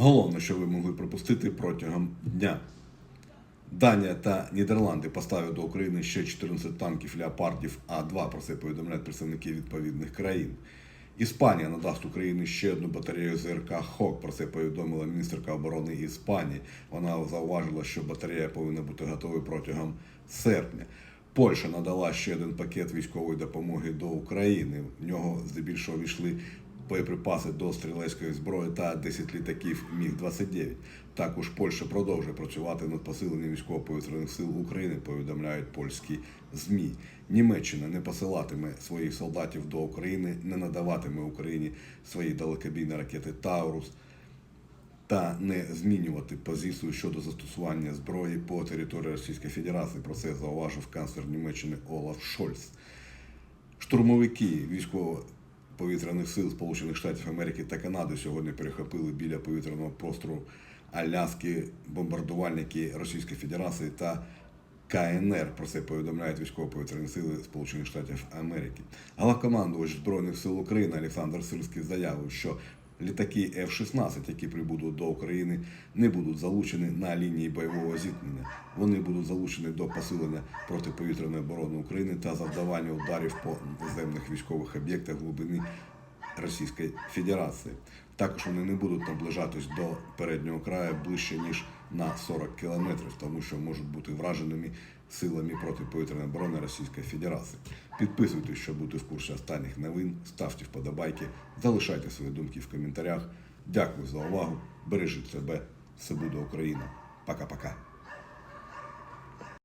Головне, що ви могли пропустити протягом дня. Данія та Нідерланди поставлять до України ще 14 танків леопардів А2. Про це повідомляють представники відповідних країн. Іспанія надасть Україні ще одну батарею ЗРК Хок. Про це повідомила міністерка оборони Іспанії. Вона зауважила, що батарея повинна бути готовою протягом серпня. Польща надала ще один пакет військової допомоги до України. В нього здебільшого війшли боєприпаси до стрілецької зброї та 10 літаків Міг-29. Також Польща продовжує працювати над посиленням військово-повітряних сил України, повідомляють польські ЗМІ. Німеччина не посилатиме своїх солдатів до України, не надаватиме Україні свої далекобійні ракети Таурус та не змінювати позицію щодо застосування зброї по території Російської Федерації. Про це зауважив канцлер Німеччини Олаф Шольц. Штурмовики військово-повітряних сил Сполучених Штатів Америки та Канади сьогодні перехопили біля повітряного простору Аляски бомбардувальники Російської Федерації та КНР. Про це повідомляють військово-повітряні сили Сполучених Штатів Америки. Головнокомандувач Збройних сил України Олександр Сирський заявив, що літаки F-16, які прибудуть до України, не будуть залучені на лінії бойового зіткнення. Вони будуть залучені до посилення протиповітряної оборони України та завдавання ударів по наземних військових об'єктах глибини Російської Федерації. Також вони не будуть наближатись до переднього краю ближче ніж на 40 кілометрів, тому що можуть бути враженими силами протиповітряної оборони Російської Федерації. Підписуйтесь, щоб бути в курсі останніх новин, ставте вподобайки, залишайте свої думки в коментарях. Дякую за увагу. Бережіть себе. Все буде Україна. Пока-пока.